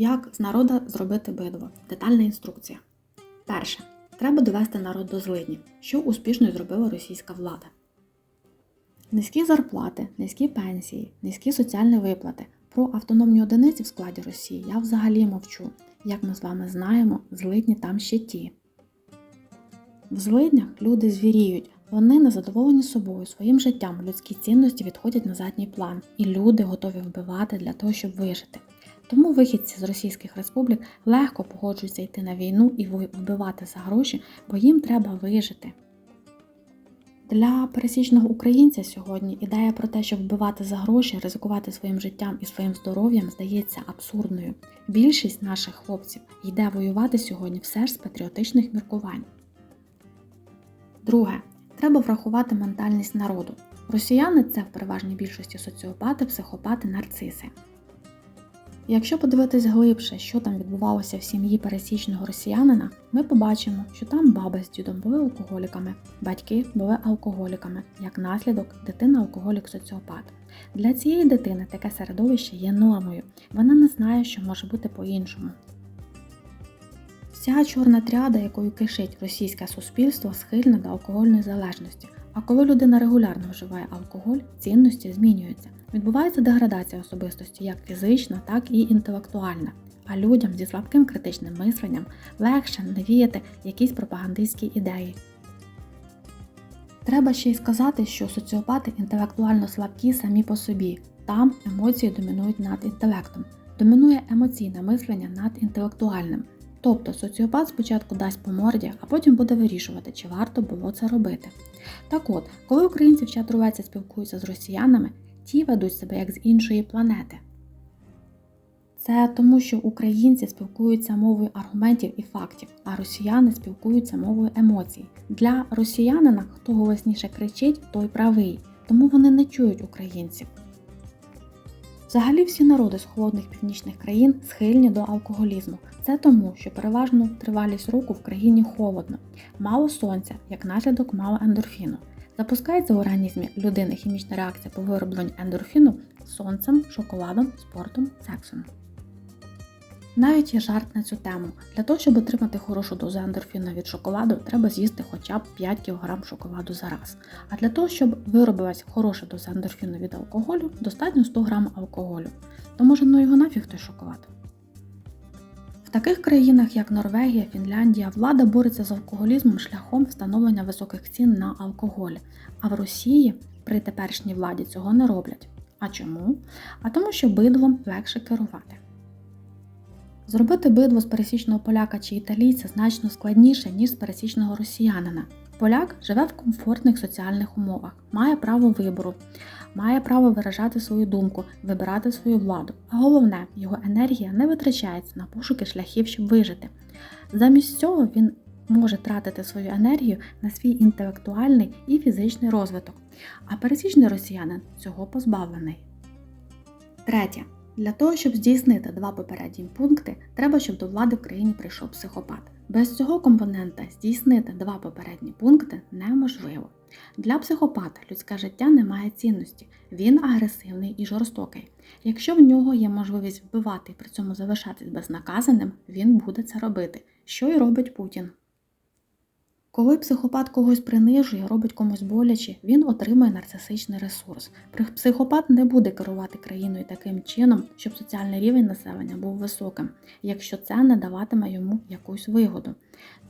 Як з народа зробити бидло? Детальна інструкція. Перше. Треба довести народ до злиднів, що успішно зробила російська влада. Низькі зарплати, низькі пенсії, низькі соціальні виплати. Про автономні одиниці в складі Росії я взагалі мовчу. Як ми з вами знаємо, злидні там ще ті. В злиднях люди звіріють, вони незадоволені собою, своїм життям, людські цінності відходять на задній план, і люди готові вбивати для того, щоб вижити. Тому вихідці з російських республік легко погоджуються йти на війну і вбивати за гроші, бо їм треба вижити. Для пересічного українця сьогодні ідея про те, щоб вбивати за гроші, ризикувати своїм життям і своїм здоров'ям, здається абсурдною. Більшість наших хлопців йде воювати сьогодні все ж з патріотичних міркувань. Друге, треба врахувати ментальність народу. Росіяни це в переважній більшості соціопати, психопати, нарциси. Якщо подивитись глибше, що там відбувалося в сім'ї пересічного росіянина, ми побачимо, що там баба з дідом були алкоголіками, батьки були алкоголіками, як наслідок дитина алкоголік-соціопат. Для цієї дитини таке середовище є нормою, вона не знає, що може бути по-іншому. Вся чорна тряда, якою кишить російське суспільство, схильна до алкогольної залежності. А коли людина регулярно вживає алкоголь, цінності змінюються. Відбувається деградація особистості як фізична, так і інтелектуальна. А людям зі слабким критичним мисленням легше навіяти якісь пропагандистські ідеї. Треба ще й сказати, що соціопати інтелектуально слабкі самі по собі. Там емоції домінують над інтелектом. Домінує емоційне мислення над інтелектуальним. Тобто соціопат спочатку дасть по морді, а потім буде вирішувати, чи варто було це робити. Так от, коли українці в чат рулеці спілкуються з росіянами, ті ведуть себе як з іншої планети. Це тому, що українці спілкуються мовою аргументів і фактів, а росіяни спілкуються мовою емоцій. Для росіянина, хто голосніше кричить, той правий, тому вони не чують українців. Взагалі всі народи з холодних північних країн схильні до алкоголізму. Це тому, що переважно тривалість року в країні холодно, мало сонця, як наслідок мало ендорфіну. Запускається в організмі людини хімічна реакція по виробленню ендорфіну сонцем, шоколадом, спортом, сексом. Навіть є жарт на цю тему. Для того, щоб отримати хорошу дозу ендорфіну від шоколаду, треба з'їсти хоча б 5 кг шоколаду за раз. А для того, щоб виробилась хороша доза ендорфіну від алкоголю, достатньо 100 г алкоголю. То може ну його нафіг той шоколад. В таких країнах, як Норвегія, Фінляндія, влада бореться з алкоголізмом шляхом встановлення високих цін на алкоголь. А в Росії при теперішній владі цього не роблять. А чому? А тому, що бидлом легше керувати. Зробити бидло з пересічного поляка чи італійця значно складніше, ніж з пересічного росіянина. Поляк живе в комфортних соціальних умовах, має право вибору, має право виражати свою думку, вибирати свою владу. А головне, його енергія не витрачається на пошуки шляхів, щоб вижити. Замість цього він може тратити свою енергію на свій інтелектуальний і фізичний розвиток, а пересічний росіянин цього позбавлений. Третє. Для того, щоб здійснити два попередні пункти, треба, щоб до влади в країні прийшов психопат. Без цього компонента здійснити два попередні пункти неможливо. Для психопата людське життя не має цінності, він агресивний і жорстокий. Якщо в нього є можливість вбивати і при цьому залишатись безнаказаним, він буде це робити, що й робить Путін. Коли психопат когось принижує, робить комусь боляче, він отримує нарцисичний ресурс. Психопат не буде керувати країною таким чином, щоб соціальний рівень населення був високим, якщо це не даватиме йому якусь вигоду.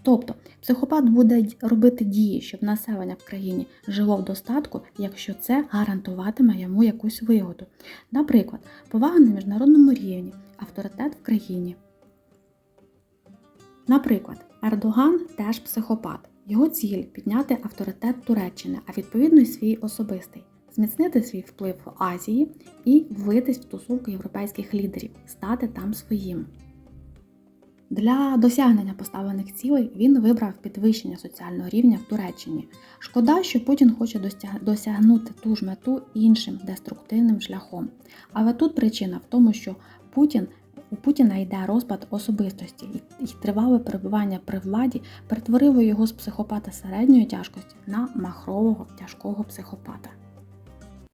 Тобто психопат буде робити дії, щоб населення в країні жило в достатку, якщо це гарантуватиме йому якусь вигоду. Наприклад, повага на міжнародному рівні, авторитет в країні. Наприклад, Ердоган теж психопат. Його ціль підняти авторитет Туреччини, а відповідно й свій особистий, зміцнити свій вплив в Азії і влитись в стосунки європейських лідерів, стати там своїм. Для досягнення поставлених цілей він вибрав підвищення соціального рівня в Туреччині. Шкода, що Путін хоче досягнути ту ж мету іншим деструктивним шляхом. Але тут причина в тому, що Путін у Путіна йде розпад особистості, і тривале перебування при владі перетворило його з психопата середньої тяжкості на махрового тяжкого психопата.